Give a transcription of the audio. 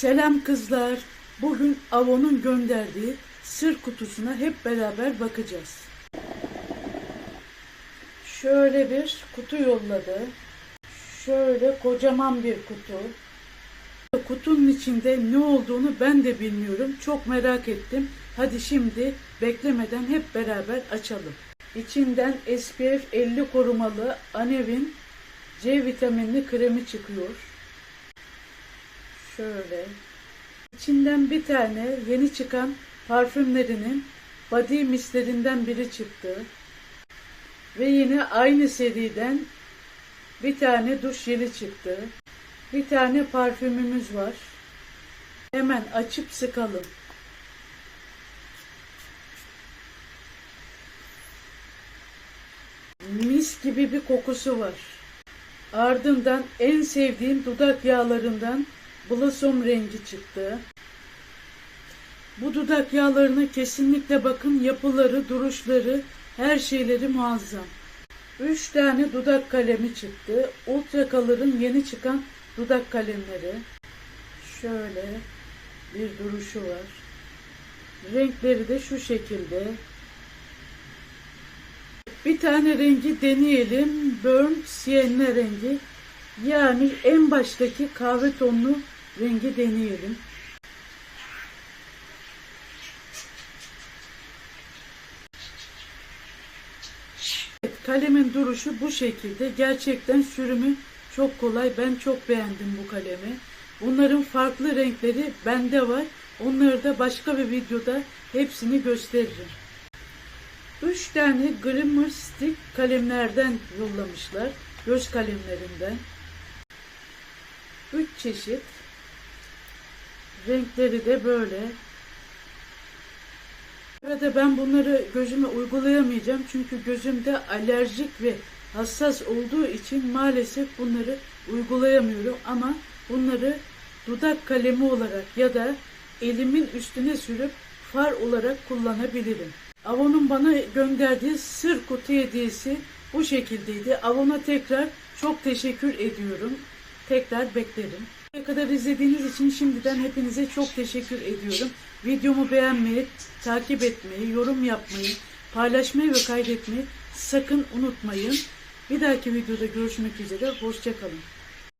Selam kızlar. Bugün Avon'un gönderdiği sır kutusuna hep beraber bakacağız. Şöyle bir kutu yolladı. Şöyle kocaman bir kutu. Kutunun içinde ne olduğunu ben de bilmiyorum. Çok merak ettim. Hadi şimdi beklemeden hep beraber açalım. İçinden SPF 50 korumalı Anevin C vitaminli kremi çıkıyor. Şöyle. İçinden bir tane yeni çıkan parfümlerinin body mistlerinden biri çıktı. Ve yine aynı seriden bir tane duş jeli çıktı. Bir tane parfümümüz var. Hemen açıp sıkalım. Mis gibi bir kokusu var. Ardından en sevdiğim dudak yağlarından Blossom rengi çıktı. Bu dudak yağlarına kesinlikle bakın yapıları, duruşları, her şeyleri muazzam. 3 tane dudak kalemi çıktı. Ultra Color'ın yeni çıkan dudak kalemleri. Şöyle bir duruşu var. Renkleri de şu şekilde. Bir tane rengi deneyelim. Burn Sienna rengi. Yani en baştaki kahve tonlu rengi deneyelim. Evet, kalemin duruşu bu şekilde. Gerçekten sürümü çok kolay. Ben çok beğendim bu kalemi. Bunların farklı renkleri bende var. Onları da başka bir videoda hepsini gösteririm. 3 tane Glimmer Stick kalemlerden yollamışlar. Göz kalemlerinden. 3 çeşit. Renkleri de böyle. Burada ben bunları gözüme uygulayamayacağım. Çünkü gözümde alerjik ve hassas olduğu için maalesef bunları uygulayamıyorum. Ama bunları dudak kalemi olarak ya da elimin üstüne sürüp far olarak kullanabilirim. Avon'un bana gönderdiği sır kutu hediyesi bu şekildeydi. Avon'a tekrar çok teşekkür ediyorum. Tekrar beklerim. Ne kadar izlediğiniz için şimdiden hepinize çok teşekkür ediyorum. Videomu beğenmeyi, takip etmeyi, yorum yapmayı, paylaşmayı ve kaydetmeyi sakın unutmayın. Bir dahaki videoda görüşmek üzere. Hoşçakalın.